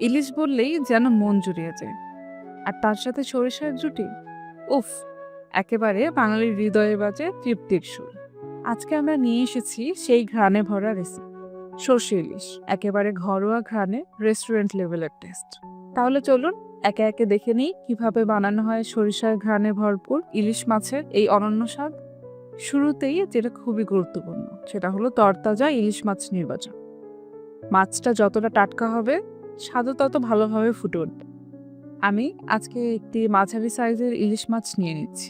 ইলিশ বললেই যেন মন জুড়িয়ে যায়। আর তার সাথে সরিষার জুটি? উফ, একেবারে বাঙালির হৃদয়ে বাজে তৃপ্তির সুর। আজকে আমরা নিয়ে এসেছি সেই ঘ্রাণে ভরা রেসিপি সর্ষে ইলিশ, একেবারে ঘরোয়া ঘ্রাণে রেস্টুরেন্ট লেভেলের টেস্ট তাহলে চলুন একে একে দেখে নিই কীভাবে বানানো হয় সরিষার ঘ্রাণে ভরপুর ইলিশ মাছের এই অনন্য স্বাদ। শুরুতেই যেটা খুবই গুরুত্বপূর্ণ, সেটা হলো তরতাজা ইলিশ মাছ নির্বাচন। মাছটা যতটা টাটকা হবে স্বাদও তত ভালোভাবে ফুটে উঠবে আমি আজকে একটি মাঝারি সাইজের ইলিশ মাছ নিয়ে নিচ্ছি,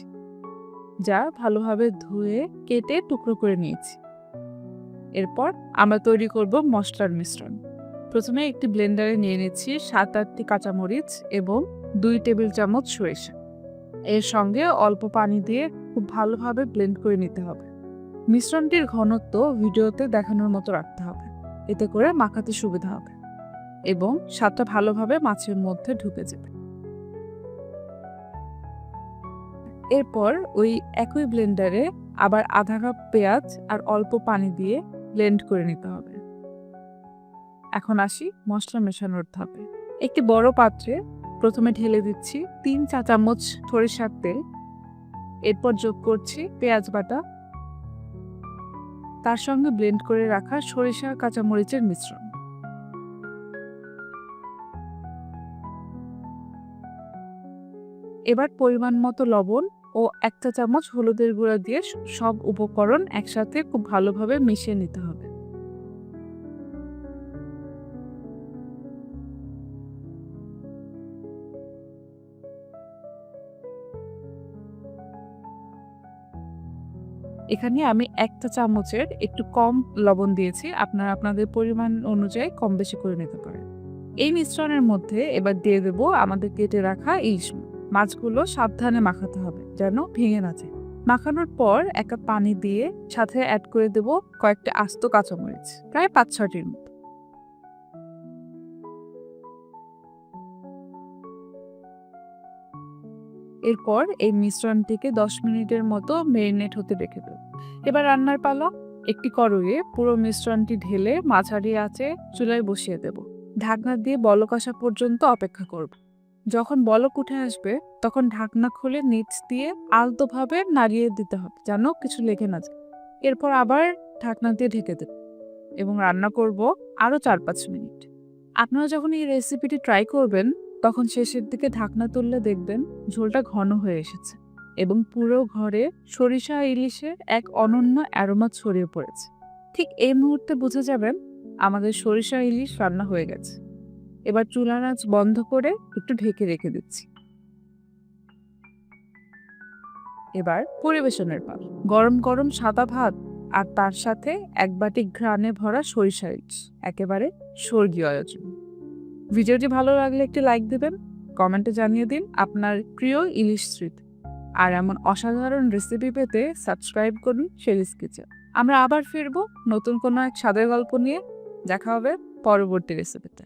যা ভালোভাবে ধুয়ে কেটে টুকরো করে নিয়েছি। এরপর আমরা তৈরি করব মশলার মিশ্রণ। প্রথমে একটি ব্লেন্ডারে নিয়ে নিচ্ছি সাত আটটি কাঁচামরিচ এবং দুই টেবিল চামচ সরিষা। এর সঙ্গে অল্প পানি দিয়ে খুব ভালোভাবে ব্লেন্ড করে নিতে হবে। মিশ্রণটির ঘনত্ব ভিডিওতে দেখানোর মতো রাখতে হবে। এতে করে মাখাতে সুবিধা হবে। এবং স্বাদটা ভালোভাবে মাছের মধ্যে ঢুকে যাবে। এরপর ওই একই ব্লেন্ডারে আবার আধা কাপ পেঁয়াজ আর অল্প পানি দিয়ে ব্লেন্ড করে নিতে হবে। এখন আসি মশলা মেশানোর ধাপে। একটি বড় পাত্রে প্রথমে ঢেলে দিচ্ছি তিন চা চামচ সরিষার তেল। এরপর যোগ করছি পেঁয়াজ বাটা। তার সঙ্গে ব্লেন্ড করে রাখা সরিষা কাঁচামরিচের মিশ্রণ। এবার পরিমাণ মতো লবণ ও একটা চামচ হলুদের গুঁড়া দিয়ে সব উপকরণ একসাথে খুব ভালোভাবে মিশিয়ে নিতে হবে এখানে আমি একটা চামচের একটু কম লবণ দিয়েছি, আপনারা আপনাদের পরিমাণ অনুযায়ী কম বেশি করে নিতে পারেন এই মিশ্রণের মধ্যে এবার দিয়ে দেব আমাদের কেটে রাখা ইলিশ মাছ। মাছগুলো সাবধানে মাখাতে হবে যেন ভেঙে না যায়। মাখানোর পর এক কাপ পানি দিয়ে সাথে অ্যাড করে দেব কয়েকটা আস্ত কাঁচামরিচ, প্রায় পাঁচ ছটির মতো। এরপর এই মিশ্রণটিকে দশ মিনিটের মতো মেরিনেট হতে রেখে দেব। এবার রান্নার পালা, একটি কড়ইয়ে পুরো মিশ্রণটি ঢেলে মাঝারি আঁচে চুলায় বসিয়ে দেব। ঢাকনা দিয়ে বলক পর্যন্ত অপেক্ষা করব। যখন বলক উঠে আসবে, তখন ঢাকনা খুলে নিচ দিয়ে আলতোভাবে নাড়িয়ে দিতে হবে, যেন কিছু লেগে না যায়। এরপর আবার ঢাকনা দিয়ে ঢেকে দেব এবং রান্না করব আরও চার পাঁচ মিনিট। আপনারা যখন এই রেসিপিটি ট্রাই করবেন, তখন শেষের দিকে ঢাকনা তুললে দেখবেন ঝোলটা ঘন হয়ে এসেছে এবং পুরো ঘরে সরিষা, ইলিশের এক অনন্য অ্যারোমা ছড়িয়ে পড়েছে। ঠিক এই মুহূর্তে বুঝে যাবেন, আমাদের সরিষা, ইলিশ রান্না হয়ে গেছে। এবার চুলার আঁচ বন্ধ করে একটু ঢেকে রেখে দিচ্ছি। এবার পরিবেশনের পাল। গরম গরম সাদা ভাত আর তার সাথে এক বাটি ঘ্রাণে ভরা সরিষা ইলিশ, একেবারে স্বর্গীয় আয়োজন। ভিডিওটি ভালো লাগলে একটি লাইক দেবেন, কমেন্টে জানিয়ে দিন আপনার প্রিয় ইলিশ স্মৃতি। আর এমন অসাধারণ রেসিপি পেতে সাবস্ক্রাইব করুন শেরিস কিচেন আমরা আবার ফিরবো নতুন কোনো এক স্বাদের গল্প নিয়ে। দেখা হবে পরবর্তী রেসিপিতে